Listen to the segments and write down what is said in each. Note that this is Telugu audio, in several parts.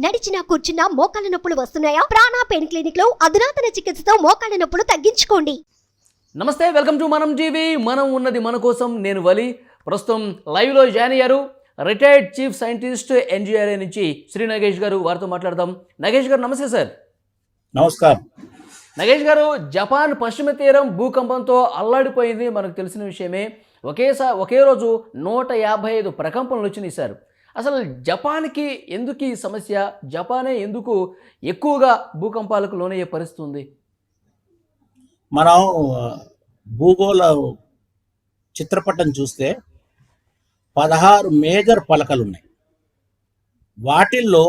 నడిచినా కూర్చున్నా మోకాళ్ళ నొప్పులు వస్తున్నాయా? ప్రాణా పెయిన్ క్లినిక్లో అధునాతన చికిత్సతో మోకాళ్ళ నొప్పులు తగ్గించుకోండి. నమస్తే వెల్కమ్ టు మనం జీవి మనం ఉన్నది మన కోసం నేను వలి. ప్రస్తుతం లైవ్లో జాయిన్ అయ్యారు. రిటైర్డ్ చీఫ్ సైంటిస్ట్ ఎన్జిఆర్ఏ నుంచి శ్రీ నగేష్ గారు వారితో మాట్లాడదాం. నగేష్ గారు నమస్తే సార్. నమస్కారం. నగేష్ గారు జపాన్ పశ్చిమ తీరం భూకంపంతో అల్లాడిపోయింది. మనకు తెలిసిన విషయమే. ఒకేసారి ఒకే రోజు నూట యాభై ఐదు ప్రకంపనలు వచ్చినాయి సార్. అసలు జపాన్కి ఎందుకు ఈ సమస్య? జపానే ఎందుకు ఎక్కువగా భూకంపాలకు లోనయ్యే పరిస్థితి ఉంది మనం భూగోళ చిత్రపటం చూస్తే పదహారు మేజర్ పలకలు ఉన్నాయి వాటిల్లో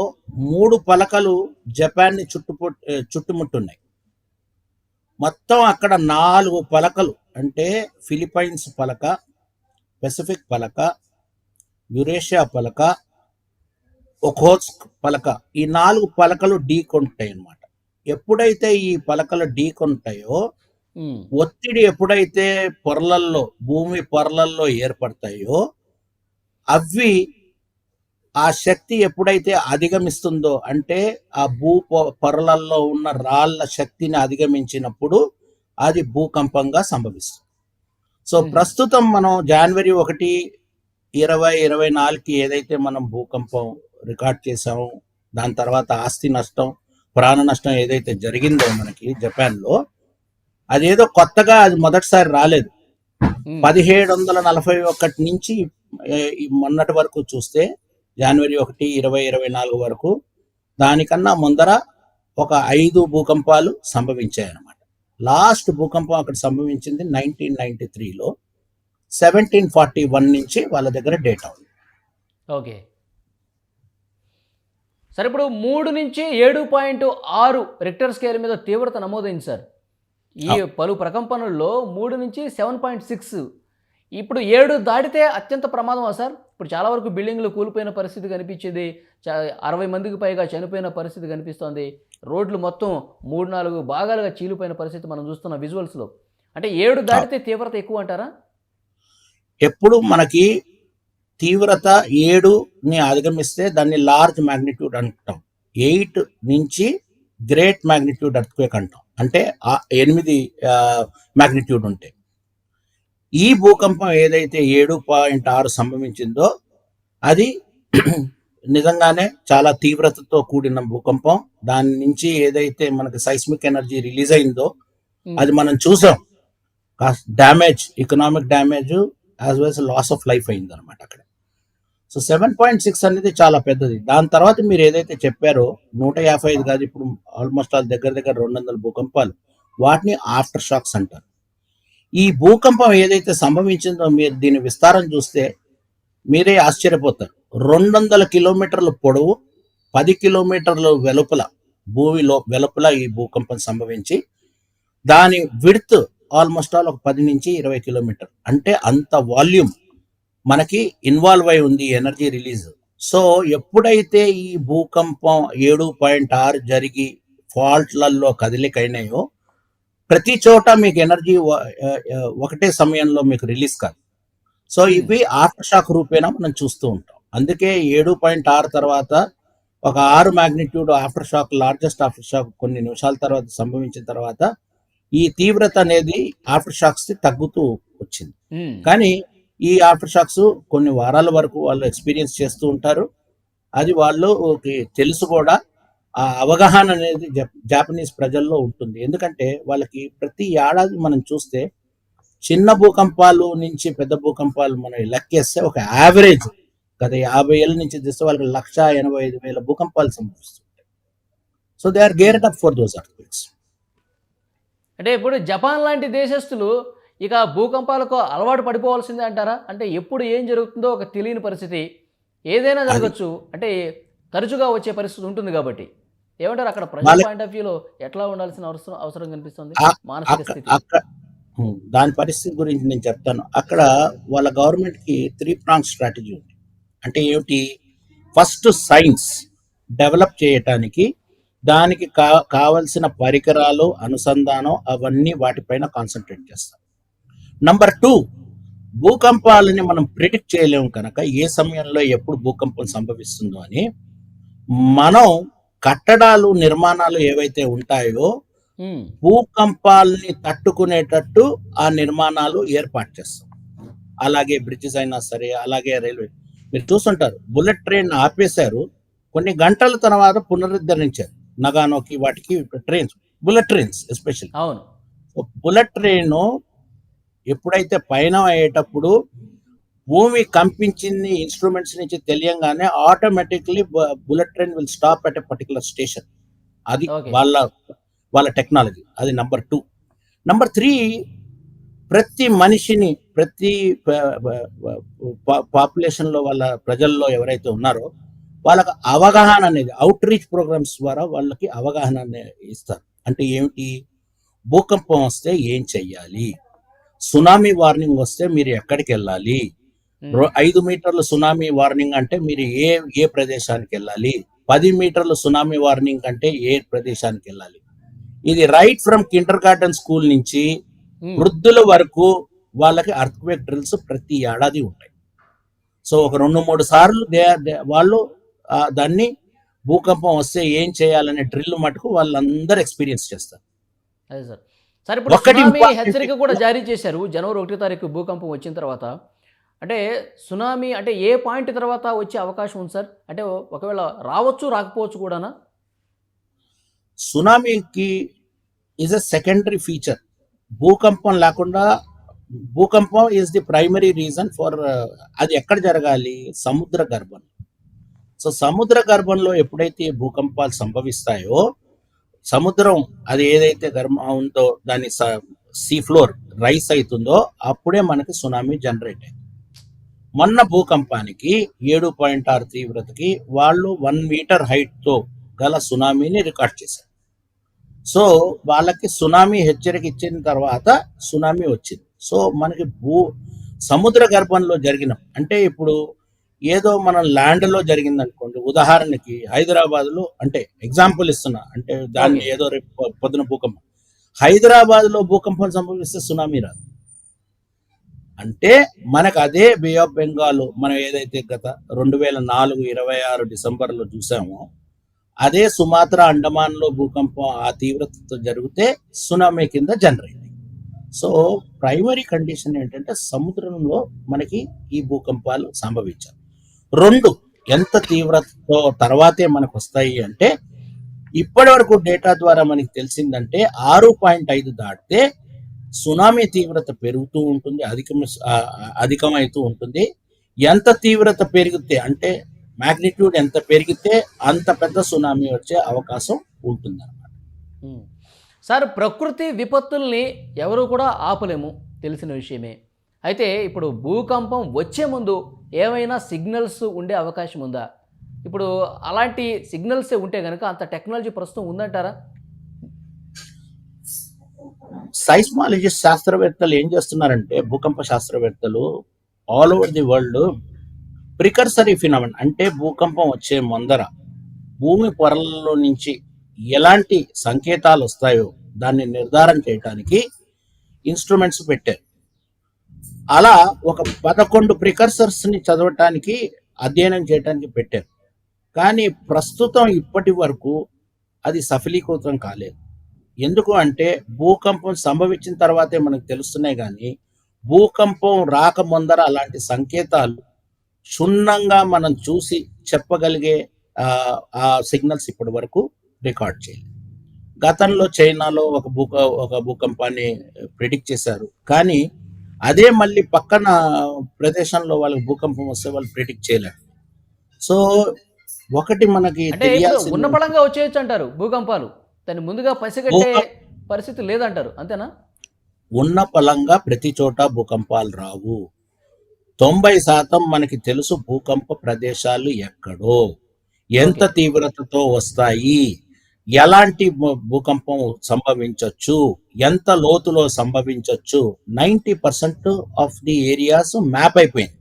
మూడు పలకలు జపాన్ని చుట్టుపు చుట్టుముట్టున్నాయి. మొత్తం అక్కడ నాలుగు పలకలు అంటే ఫిలిపైన్స్ పలక పెసిఫిక్ పలక యురేషియా పలక ఒఖోత్స్క్ పలక ఈ నాలుగు పలకలు ఢీకొంటాయి అన్నమాట ఎప్పుడైతే ఈ పలకలు ఢీకొంటాయో ఒత్తిడి ఎప్పుడైతే పొరలల్లో భూమి పొరలల్లో ఏర్పడతాయో అవి ఆ శక్తి ఎప్పుడైతే అధిగమిస్తుందో అంటే ఆ భూ పొరలల్లో ఉన్న రాళ్ళ శక్తిని అధిగమించినప్పుడు అది భూకంపంగా సంభవిస్తుంది. సో. ప్రస్తుతం మనం జనవరి ఒకటి ఇరవై ఇరవై నాలుగుకి ఏదైతే మనం భూకంపం రికార్డ్ చేసామో దాని తర్వాత ఆస్తి నష్టం ప్రాణ నష్టం ఏదైతే జరిగిందో మనకి జపాన్లో అదేదో కొత్తగా అది మొదటిసారి రాలేదు. పదిహేడు వందల నలభై ఒకటి నుంచి మొన్నటి వరకు చూస్తే జనవరి ఒకటి ఇరవై ఇరవై నాలుగు వరకు దానికన్నా ముందర ఒక ఐదు భూకంపాలు సంభవించాయి అన్నమాట లాస్ట్ భూకంపం అక్కడ సంభవించింది నైన్టీన్ నైన్టీ త్రీలో. సెవెంటీన్ ఫార్టీ వన్ నుంచి వాళ్ళ దగ్గర డేటా ఉంది. ఓకే సరే ఇప్పుడు మూడు నుంచి ఏడు పాయింట్ ఆరు రిక్టర్ స్కేల్ మీద తీవ్రత నమోదైంది సార్ ఈ పలు ప్రకంపనల్లో మూడు నుంచి సెవెన్ పాయింట్ సిక్స్ ఇప్పుడు ఏడు దాటితే అత్యంత ప్రమాదమా సార్ ఇప్పుడు చాలా వరకు బిల్డింగ్లు కూలిపోయిన పరిస్థితి కనిపించేది అరవై మందికి పైగా చనిపోయిన పరిస్థితి కనిపిస్తోంది. రోడ్లు మొత్తం మూడు నాలుగు భాగాలుగా చీలిపోయిన పరిస్థితి మనం చూస్తున్న విజువల్స్లో అంటే ఏడు దాటితే తీవ్రత ఎక్కువ అంటారా? ఎప్పుడు మనకి తీవ్రత ఏడుని అధిగమిస్తే దాన్ని లార్జ్ మ్యాగ్నిట్యూడ్ అంటాం. ఎయిట్ నుంచి గ్రేట్ మ్యాగ్నిట్యూడ్ అర్త్క్వేక్ అంటాం. అంటే ఆ ఎనిమిది మ్యాగ్నిట్యూడ్ ఉంటాయి ఈ భూకంపం ఏదైతే ఏడు పాయింట్ ఆరు సంభవించిందో అది నిజంగానే చాలా తీవ్రతతో కూడిన భూకంపం. దాని నుంచి ఏదైతే మనకి సైస్మిక్ ఎనర్జీ రిలీజ్ అయిందో అది మనం చూసాం. Damage economic damage as well loss of life అయింది అనమాట అక్కడ. సో సెవెన్ పాయింట్ సిక్స్ అనేది చాలా పెద్దది. దాని తర్వాత మీరు ఏదైతే చెప్పారో నూట యాభై ఐదు కాదు ఇప్పుడు ఆల్మోస్ట్ ఆల్ దగ్గర దగ్గర రెండు వందల భూకంపాలు వాటిని ఆఫ్టర్ షాక్స్ అంటారు. ఈ భూకంపం ఏదైతే సంభవించిందో మీరు దీని విస్తారం చూస్తే మీరే ఆశ్చర్యపోతారు. రెండు వందల కిలోమీటర్ల పొడవు పది కిలోమీటర్ల వెలుపల భూమిలో వెలుపల ఈ భూకంపం సంభవించి దాని విడ్త్ ఆల్మోస్ట్ ఆల్ ఒక పది నుంచి ఇరవై కిలోమీటర్. అంటే అంత వాల్యూమ్ మనకి ఇన్వాల్వ్ అయి ఉంది ఎనర్జీ రిలీజ్. సో ఎప్పుడైతే ఈ భూకంపం ఏడు పాయింట్ ఆరు జరిగి ఫాల్ట్లలో కదిలికైనాయో ప్రతి చోట మీకు ఎనర్జీ ఒకటే సమయంలో మీకు రిలీజ్ కాదు. సో ఇవి ఆఫ్టర్ షాక్ రూపేణా మనం చూస్తూ ఉంటాం. అందుకే ఏడు పాయింట్ ఆరు తర్వాత ఒక ఆరు magnitude aftershock largest aftershock కొన్ని నిమిషాల తర్వాత సంభవించిన తర్వాత ఈ తీవ్రత అనేది ఆఫ్టర్ షాక్స్ తగ్గుతూ వచ్చింది. ఉమ్, కానీ ఈ ఆఫ్టర్ షాక్స్ కొన్ని వారాల వరకు వాళ్ళు ఎక్స్పీరియన్స్ చేస్తూ ఉంటారు. అది వాళ్ళు తెలుసు కూడా. ఆ అవగాహన అనేది జప- జాపనీస్ ప్రజల్లో ఉంటుంది. ఎందుకంటే వాళ్ళకి ప్రతి ఏడాది మనం చూస్తే చిన్న భూకంపాలు నుంచి పెద్ద భూకంపాలు మనం లెక్కేస్తే ఒక యావరేజ్ గత యాభై ఏళ్ళ నుంచి చూస్తే వాళ్ళకి లక్ష ఎనభై ఐదు వేల భూకంపాలు సంభవిస్తుంటాయి. So they are geared up for those earthquakes అంటే ఇప్పుడు జపాన్ లాంటి దేశస్తులు ఇక భూకంపాలకు అలవాటు పడిపోవాల్సిందే అంటారా? అంటే ఎప్పుడు ఏం జరుగుతుందో ఒక తెలియని పరిస్థితి. ఏదైనా జరగచ్చు. అంటే తరచుగా వచ్చే పరిస్థితి ఉంటుంది కాబట్టి. ఏమంటారు? అక్కడ ప్రజల పాయింట్ ఆఫ్ వ్యూలో ఎట్లా ఉండాల్సిన అవసరం అవసరం కనిపిస్తుంది? మానసిక స్థితి. దాని పరిస్థితి గురించి నేను చెప్తాను. అక్కడ వాళ్ళ గవర్నమెంట్కి త్రీ ప్రాంగ్ స్ట్రాటజీ ఉంది. అంటే ఏమిటి? ఫస్ట్ సైన్స్ డెవలప్ చేయటానికి దానికి కా కావలసిన పరికరాలు అనుసంధానం అవన్నీ వాటిపైన కాన్సన్ట్రేట్ చేస్తారు నంబర్ టూ భూకంపాలని మనం ప్రిడిక్ట్ చేయలేము కనుక ఏ సమయంలో ఎప్పుడు భూకంపం సంభవిస్తుందో అని మనం కట్టడాలు నిర్మాణాలు ఏవైతే ఉంటాయో ఉమ్, భూకంపాలని తట్టుకునేటట్టు ఆ నిర్మాణాలు ఏర్పాటు చేస్తాం. అలాగే బ్రిడ్జెస్ అయినా సరే అలాగే రైల్వే. మీరు చూస్తుంటారు బుల్లెట్ ట్రైన్ ఆపేశారు కొన్ని గంటల తర్వాత పునరుద్ధరించారు. నగానోకి వాటికి ట్రైన్స్ బుల్లెట్ ట్రైన్స్ ఎస్పెషల్లీ అవును. బుల్లెట్ ట్రైన్ ఎప్పుడైతే పైన అయ్యేటప్పుడు భూమి కంపించింది ఇన్స్ట్రుమెంట్స్ నుంచి తెలియంగానే automatically bullet train will stop at a particular station అది. వాళ్ళ వాళ్ళ టెక్నాలజీ అది నంబర్ టూ నంబర్ త్రీ ప్రతి మనిషిని ప్రతి పాపులేషన్లో వాళ్ళ ప్రజల్లో ఎవరైతే ఉన్నారో వాళ్ళకి అవగాహన అనేది అవుట్ రీచ్ ప్రోగ్రామ్స్ ద్వారా వాళ్ళకి అవగాహన ఇస్తారు. అంటే ఏమిటి? భూకంపం వస్తే ఏం చెయ్యాలి? సునామీ వార్నింగ్ వస్తే మీరు ఎక్కడికి వెళ్ళాలి? ఐదు మీటర్ల సునామీ వార్నింగ్ అంటే మీరు ఏ ఏ ప్రదేశానికి వెళ్ళాలి? పది మీటర్ల సునామీ వార్నింగ్ అంటే ఏ ప్రదేశానికి వెళ్ళాలి? ఇది right from kindergarten school నుంచి వృద్ధుల వరకు వాళ్ళకి అర్త్క్వేక్ డ్రిల్స్ ప్రతి ఏడాది ఉంటాయి. సో ఒక రెండు మూడు సార్లు దే- వాళ్ళు దాన్ని భూకంపం వస్తే ఏం చేయాలనే డ్రిల్ మటుకు వాళ్ళందరూ ఎక్స్పీరియన్స్ చేస్తారు. అదే సార్. సార్ ఇప్పుడు సునామీ హెచ్చరిక కూడా జారీ చేశారు. జనవరి ఒకటో తారీఖు భూకంపం వచ్చిన తర్వాత. అంటే సునామీ అంటే ఏ పాయింట్ తర్వాత వచ్చే అవకాశం ఉంది సార్? అంటే ఒకవేళ రావచ్చు రాకపోవచ్చు కూడానా? సునామీకి ఈజ్ అ సెకండరీ ఫీచర్ భూకంపం లేకుండా భూకంపం is the primary reason for అది ఎక్కడ జరగాలి? సముద్ర గర్భం. సో సముద్ర గర్భంలో ఎప్పుడైతే భూకంపాలు సంభవిస్తాయో సముద్రం అది ఏదైతే గర్భం ఉందో దాని సీ ఫ్లోర్ రైస్ అవుతుందో అప్పుడే మనకి సునామీ జనరేట్ అయింది. మొన్న భూకంపానికి ఏడు పాయింట్ ఆరు తీవ్రతకి వాళ్ళు వన్ మీటర్ హైట్తో గల సునామీని రికార్డ్ చేశారు. సో వాళ్ళకి సునామీ హెచ్చరిక ఇచ్చిన తర్వాత సునామీ వచ్చింది. సో మనకి భూ సముద్ర గర్భంలో జరిగిన అంటే ఇప్పుడు ఏదో మనం ల్యాండ్లో జరిగింది అనుకోండి ఉదాహరణకి హైదరాబాద్లో అంటే ఎగ్జాంపుల్ ఇస్తున్నా అంటే దాన్ని. ఏదో రేపు పొద్దున భూకంపం. హైదరాబాద్లో భూకంపం సంభవిస్తే సునామీ రాదు. అంటే మనకు అదే బే ఆఫ్ బెంగాల్ మనం ఏదైతే గత రెండు వేల నాలుగు ఇరవై ఆరు డిసెంబర్లో చూసామో అదే సుమాత్రా అండమాన్లో భూకంపం ఆ తీవ్రతతో జరిగితే సునామీ కింద జనరేట్ సో ప్రైమరీ కండిషన్ ఏంటంటే సముద్రంలో మనకి ఈ భూకంపాలు సంభవించాలి. రెండు ఎంత తీవ్రతతో తర్వాతే మనకు వస్తాయి అంటే ఇప్పటి వరకు డేటా ద్వారా మనకి తెలిసిందంటే ఆరు పాయింట్ ఐదు దాటితే సునామీ తీవ్రత పెరుగుతూ ఉంటుంది అధికం అధికమవుతూ ఉంటుంది. ఎంత తీవ్రత పెరిగితే అంటే మ్యాగ్నిట్యూడ్ ఎంత పెరిగితే అంత పెద్ద సునామీ వచ్చే అవకాశం ఉంటుంది ఉమ్. సార్ ప్రకృతి విపత్తుల్ని ఎవరు కూడా ఆపలేము తెలిసిన విషయమే. అయితే ఇప్పుడు భూకంపం వచ్చే ముందు ఏమైనా సిగ్నల్స్ ఉండే అవకాశం ఉందా? ఇప్పుడు అలాంటి సిగ్నల్సే ఉంటే కనుక అంత టెక్నాలజీ ప్రస్తుతం ఉందంటారా? సైస్మాలజీ శాస్త్రవేత్తలు ఏం చేస్తున్నారంటే భూకంప శాస్త్రవేత్తలు all over the world precursory phenomenon అంటే భూకంపం వచ్చే ముందర భూమి పొరలలో నుంచి ఎలాంటి సంకేతాలు వస్తాయో దాన్ని నిర్ధారణ చేయడానికి ఇన్స్ట్రుమెంట్స్ పెట్టారు. అలా ఒక పదకొండు ప్రికర్సర్స్ని చదవటానికి అధ్యయనం చేయడానికి పెట్టారు. కానీ ప్రస్తుతం ఇప్పటి వరకు అది సఫలీకృతం కాలేదు. ఎందుకు అంటే భూకంపం సంభవించిన తర్వాతే మనకు తెలుస్తున్నాయి కానీ భూకంపం రాక ముందర అలాంటి సంకేతాలు క్షుణ్ణంగా మనం చూసి చెప్పగలిగే ఆ, ఆ సిగ్నల్స్ ఇప్పటి వరకు రికార్డ్ చేయలేదు. గతంలో చైనాలో ఒక భూక ఒక భూకంపాన్ని ప్రిడిక్ట్ చేశారు. కానీ అదే మళ్ళీ పక్కన ప్రదేశంలో వాళ్ళకి భూకంపం వస్తే వాళ్ళు ప్రిడిక్ట్ చేయలేరు. సో ఒకటి మనకి ఉన్న పడంగా వచ్చేయచ్చు అంటారు భూకంపాలు. దాన్ని ముందుగా పసిగట్టే పరిస్థితి లేదంటారు అంతేనా? ఉన్న పలంగా ప్రతి చోట భూకంపాలు రావు. తొంభై శాతం మనకి తెలుసు భూకంప ప్రదేశాలు ఎక్కడో. ఎంత. తీవ్రతతో వస్తాయి? ఎలాంటి భూకంపం సంభవించవచ్చు ఎంత లోతులో సంభవించవచ్చు ninety percent of the areas map అయిపోయింది.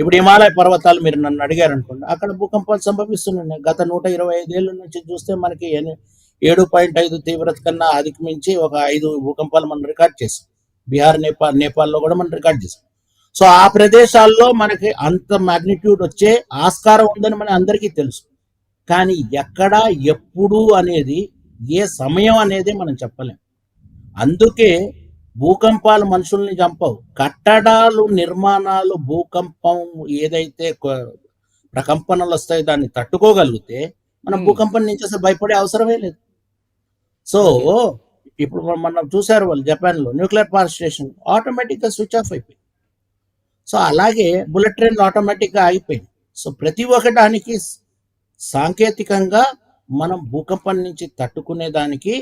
ఇప్పుడు హిమాలయ పర్వతాలు మీరు నన్ను అడిగారు అనుకోండి అక్కడ భూకంపాలు సంభవిస్తున్నాయి. గత నూట ఇరవై ఐదేళ్ళ నుంచి చూస్తే మనకి ఏడు పాయింట్ ఐదు తీవ్రత కన్నా అధికమించి ఒక ఐదు భూకంపాలు మనం రికార్డ్ చేసాం బీహార్ నేపాల్ నేపాల్లో కూడా మనం రికార్డ్ చేసాం సో ఆ ప్రదేశాల్లో మనకి అంత మాగ్నిట్యూడ్ వచ్చే ఆస్కారం ఉందని మన అందరికీ తెలుసు. కానీ ఎక్కడ ఎప్పుడు అనేది ఏ సమయం అనేది మనం చెప్పలేం. అందుకే భూకంపాలు మనుషుల్ని చంపవు. కట్టడాలు నిర్మాణాలు భూకంపం ఏదైతే ప్రకంపనలు వస్తాయి దాన్ని తట్టుకోగలిగితే మనం. భూకంపం నుంచి అసలు భయపడే అవసరమే లేదు. సో ఇప్పుడు మనం- చూసారు వాళ్ళు జపాన్లో న్యూక్లియర్ పవర్ స్టేషన్ ఆటోమేటిక్గా స్విచ్ ఆఫ్ అయిపోయింది. సో అలాగే బుల్లెట్ ట్రైన్ ఆటోమేటిక్గా ఆగిపోయింది సో ప్రతి ఒక్కదానికి స- సాంకేతికంగా మనం భూకంపం నుంచి తట్టుకునే దానికి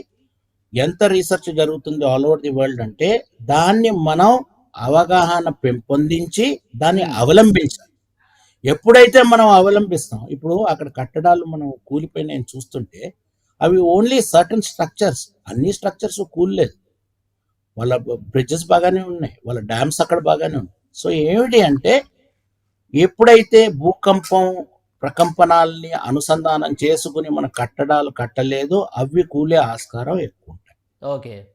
ఎంత రీసెర్చ్ జరుగుతుంది ఆల్ ఓవర్ ది వరల్డ్ అంటే దాన్ని మనం అవగాహన పెంపొందించి దాన్ని అవలంబించాలి. ఎప్పుడైతే మనం అవలంబిస్తాం ఇప్పుడు అక్కడ కట్టడాలు మనం కూలిపోయినాయని చూస్తుంటే అవి ఓన్లీ సర్టన్ స్ట్రక్చర్స్ అన్ని స్ట్రక్చర్స్ కూలలేదు వాళ్ళ బ్రిడ్జెస్ బాగానే ఉన్నాయి వాళ్ళ డ్యామ్స్ అక్కడ బాగానే ఉన్నాయి. సో ఏమిటి అంటే ఎప్పుడైతే భూకంపం ప్రకంపనాల్ని అనుసంధానం చేసుకుని మన కట్టడాలు కట్టలేదో అవి కూలే ఆస్కారం ఎక్కువ ఉంటాయి. ఓకే.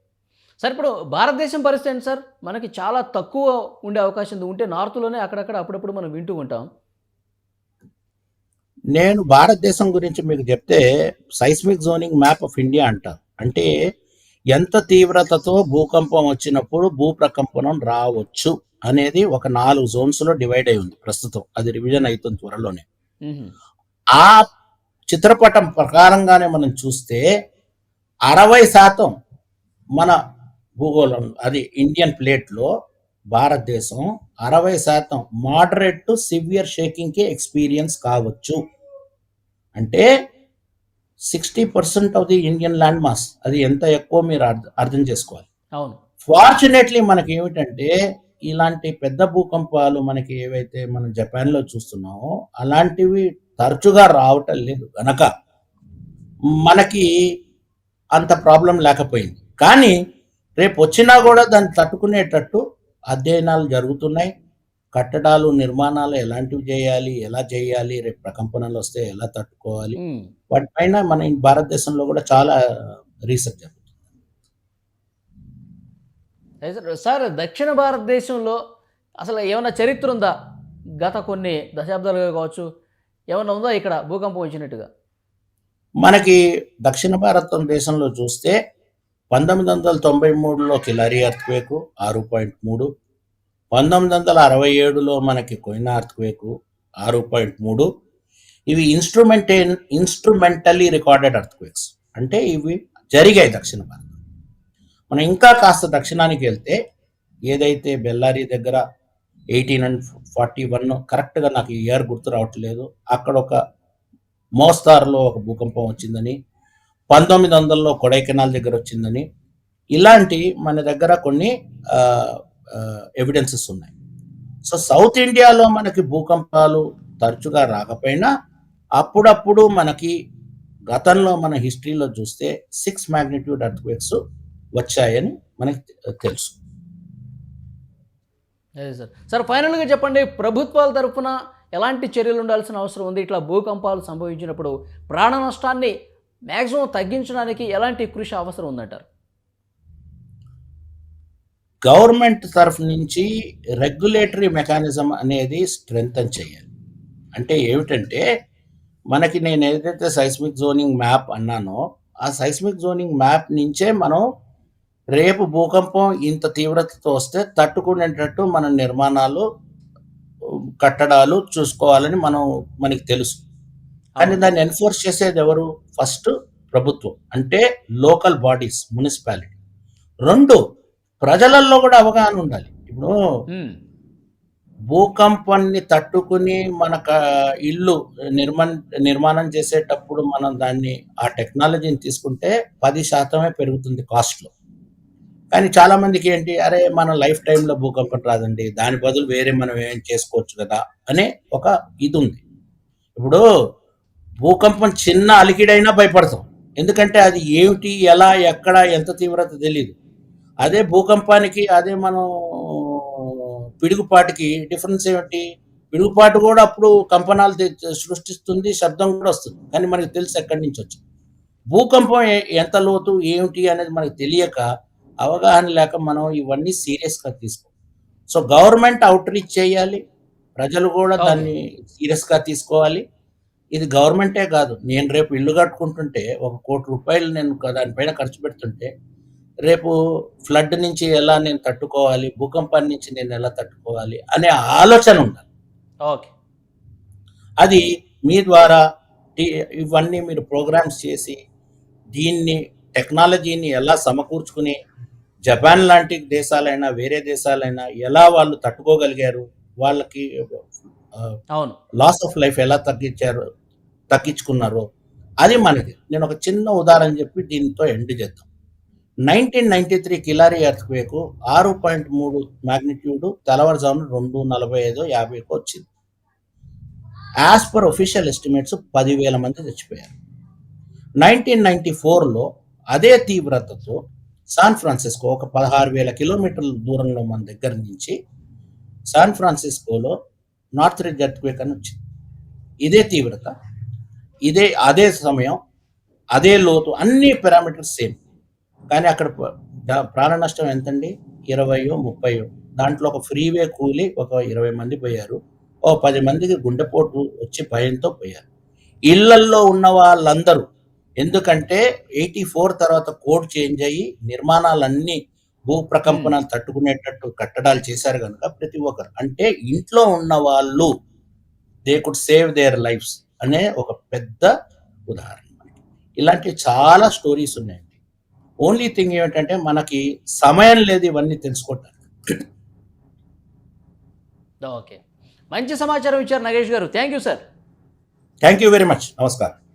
సార్ ఇప్పుడు భారతదేశం పరిస్థితి ఏంటి సార్? మనకి చాలా తక్కువ ఉండే అవకాశం ఉంది. ఉంటే నార్త్లోనే అక్కడక్కడ అప్పుడప్పుడు మనం వింటూ ఉంటాం. నేను భారతదేశం గురించి మీకు చెప్తే seismic zoning map of India అంటారు అంటే ఎంత తీవ్రతతో భూకంపం వచ్చినప్పుడు భూ ప్రకంపనం రావచ్చు అనేది ఒక నాలుగు జోన్స్లో డివైడ్ అయి ఉంది ప్రస్తుతం. అది రివిజన్ అవుతుంది త్వరలోనే. ఆ చిత్రపటం ప్రకారంగానే మనం చూస్తే అరవై శాతం మన భూగోళం అది ఇండియన్ ప్లేట్లో భారతదేశం అరవై శాతం మోడరేట్ టు సివియర్ షేకింగ్కి ఎక్స్పీరియన్స్ కావచ్చు. అంటే sixty percent of the Indian land mass అది ఎంత ఎక్కువ మీరు అర్థ- అర్థం చేసుకోవాలి. అవును. ఫార్చునేట్లీ మనకి ఏమిటంటే ఇలాంటి పెద్ద భూకంపాలు మనకి ఏవైతే మనం జపాన్లో చూస్తున్నామో అలాంటివి తరచుగా రావటం లేదు గనక. మనకి అంత ప్రాబ్లం లేకపోయింది. కానీ రేపు వచ్చినా కూడా దాన్ని తట్టుకునేటట్టు అధ్యయనాలు జరుగుతున్నాయి. కట్టడాలు నిర్మాణాలు ఎలాంటివి చేయాలి ఎలా చేయాలి రేపు ప్రకంపనలు వస్తే ఎలా తట్టుకోవాలి. వాటిపైన మన భారతదేశంలో కూడా చాలా రీసెర్చ్ సార్- దక్షిణ భారతదేశంలో అసలు ఏమైనా చరిత్ర ఉందా? గత కొన్ని దశాబ్దాలుగా కావచ్చు ఏమైనా ఉందా ఇక్కడ భూకంపం వచ్చినట్టుగా? మనకి దక్షిణ భారతదేశంలో చూస్తే పంతొమ్మిది వందల తొంభై మూడులో కిలారి అర్త్వేకు ఆరు పాయింట్ మూడు పంతొమ్మిది వందల అరవై ఏడులో మనకి కొయినా అర్త్క్వేక్ ఆరు పాయింట్ మూడు. ఇవి ఇన్స్ట్రుమెంటే ఇన్స్ట్రుమెంటల్లీ రికార్డెడ్ అర్త్క్వేక్స్ అంటే ఇవి జరిగాయి దక్షిణ భారత. మనం ఇంకా కాస్త దక్షిణానికి వెళ్తే ఏదైతే బెల్లారి దగ్గర ఎయిటీన్ అండ్ ఫార్టీ వన్ కరెక్ట్గా నాకు ఈ ఇయర్ గుర్తు రావట్లేదు అక్కడ ఒక మోస్తార్లో ఒక భూకంపం వచ్చిందని పంతొమ్మిది వందలలో కొడైకెనాల్ దగ్గర వచ్చిందని ఇలాంటి మన దగ్గర కొన్ని ఎవిడెన్సెస్ ఉన్నాయి. సో సౌత్ ఇండియాలో మనకి భూకంపాలు తరచుగా రాకపోయినా అప్పుడప్పుడు మనకి గతంలో మన హిస్టరీలో చూస్తే సిక్స్ మ్యాగ్నిట్యూడ్ అర్త్క్వేక్స్ వచ్చాయని మనకి తెలుసు. అదే సార్ సార్ ఫైనల్గా చెప్పండి ప్రభుత్వాల తరఫున ఎలాంటి చర్యలు ఉండాల్సిన అవసరం ఉంది? ఇట్లా భూకంపాలు సంభవించినప్పుడు ప్రాణ నష్టాన్ని మ్యాక్సిమం తగ్గించడానికి ఎలాంటి కృషి అవసరం ఉందంటారు? గవర్నమెంట్ తరఫు నుంచి రెగ్యులేటరీ మెకానిజం అనేది స్ట్రెంగ్తన్ చేయాలి. అంటే ఏమిటంటే మనకి నేను ఏదైతే సైస్మిక్ జోనింగ్ మ్యాప్ అన్నానో ఆ సైస్మిక్ జోనింగ్ మ్యాప్ నుంచే మనం రేపు భూకంపం ఇంత తీవ్రతతో వస్తే తట్టుకునేటట్టు మన నిర్మాణాలు కట్టడాలు చూసుకోవాలని మనం మనకి తెలుసు. కానీ దాన్ని ఎన్ఫోర్స్ చేసేది ఎవరు? ఫస్ట్ ప్రభుత్వం అంటే లోకల్ బాడీస్ మున్సిపాలిటీ. రెండు ప్రజలలో కూడా అవగాహన ఉండాలి. ఇప్పుడు. భూకంపాన్ని తట్టుకుని మన క- ఇల్లు నిర్మాణ నిర్మాణం చేసేటప్పుడు మనం దాన్ని ఆ టెక్నాలజీని తీసుకుంటే పది శాతమే పెరుగుతుంది కాస్ట్లో. కానీ చాలా మందికి ఏంటి అరే మన లైఫ్ టైంలో భూకంపం రాదండి దాని బదులు వేరే మనం ఏం చేసుకోవచ్చు కదా అనే ఒక ఇది ఉంది ఇప్పుడు భూకంపం చిన్న అలికిడైనా భయపడతాం. ఎందుకంటే అది ఏమిటి ఎలా ఎక్కడ ఎంత తీవ్రత తెలియదు అదే భూకంపానికి అదే మనం పిడుగుపాటుకి డిఫరెన్స్ ఏమిటి పిడుగుపాటు కూడా అప్పుడు కంపనాలు సృష్టిస్తుంది శబ్దం కూడా వస్తుంది కానీ మనకి తెలుసు ఎక్కడి నుంచి వచ్చింది? భూకంపం ఎంత లోతు ఏమిటి అనేది మనకు తెలియక అవగాహన లేక మనం ఇవన్నీ సీరియస్గా తీసుకో. సో గవర్నమెంట్ అవుట్ రీచ్ చేయాలి. ప్రజలు కూడా. దాన్ని సీరియస్గా తీసుకోవాలి. ఇది గవర్నమెంటే కాదు. నేను రేపు ఇల్లు కట్టుకుంటుంటే ఒక కోటి రూపాయలు నేను దానిపైన ఖర్చు పెడుతుంటే రేపు ఫ్లడ్ నుంచి ఎలా నేను తట్టుకోవాలి? భూకంపం నుంచి నేను ఎలా తట్టుకోవాలి? అనే ఆలోచన ఉండాలి. ఓకే. అది మీ ద్వారా టి- ఇవన్నీ మీరు ప్రోగ్రామ్స్ చేసి దీన్ని టెక్నాలజీని ఎలా సమకూర్చుకుని జపాన్ లాంటి దేశాలైనా వేరే దేశాలైనా ఎలా వాళ్ళు తట్టుకోగలిగారు? వాళ్ళకి అవును. లాస్ ఆఫ్ లైఫ్ ఎలా తగ్గించారు తగ్గించుకున్నారో? అది మనది. నేను ఒక చిన్న ఉదాహరణ చెప్పి దీంతో ఎండ్ చేద్దాం. Nineteen ninety three Killari earthquake ఆరు పాయింట్ మూడు మ్యాగ్నిట్యూడ్ తెల్లవారుజామున రెండు నలభై ఐదు యాభైకి వచ్చింది. యాజ్ పర్ ఒఫీషియల్ ఎస్టిమేట్స్ పదివేల మంది చచ్చిపోయారు. నైన్టీన్ నైన్టీ ఫోర్లో అదే తీవ్రతతో శాన్ ఫ్రాన్సిస్కో ఒక పదహారు వేల కిలోమీటర్ల దూరంలో మన దగ్గర నుంచి శాన్ ఫ్రాన్సిస్కోలో నార్త్ రిడ్ ఎర్త్క్వేక్ అని వచ్చింది. ఇదే తీవ్రత ఇదే అదే సమయం అదే లోతు అన్ని పారామీటర్స్ సేమ్ కానీ అక్కడ ప్రాణ నష్టం ఎంతండి? ఇరవయో ముప్పయో. దాంట్లో ఒక ఫ్రీవే కూలి ఒక ఇరవై మంది పోయారు. ఓ పది మందికి గుండెపోటు వచ్చి భయంతో పోయారు. ఇళ్ళల్లో ఉన్న వాళ్ళందరూ ఎందుకంటే ఎయిటీ ఫోర్ తర్వాత కోడ్ చేంజ్ అయ్యి నిర్మాణాలన్నీ భూ ప్రకంపనాలు తట్టుకునేటట్టు కట్టడాలు చేశారు కనుక ప్రతి ఒక్కరు. అంటే ఇంట్లో ఉన్న వాళ్ళు they could save their lives అనే ఒక పెద్ద ఉదాహరణ. ఇలాంటి చాలా స్టోరీస్ ఉన్నాయండి. ఓన్లీ థింగ్ ఏమిటంటే మనకి సమయం లేదు ఇవన్నీ తెలుసుకోవటానికి. ఓకే. మంచి సమాచారం ఇచ్చారు Nagesh garu. Thank you sir. Thank you very much. నమస్కారం.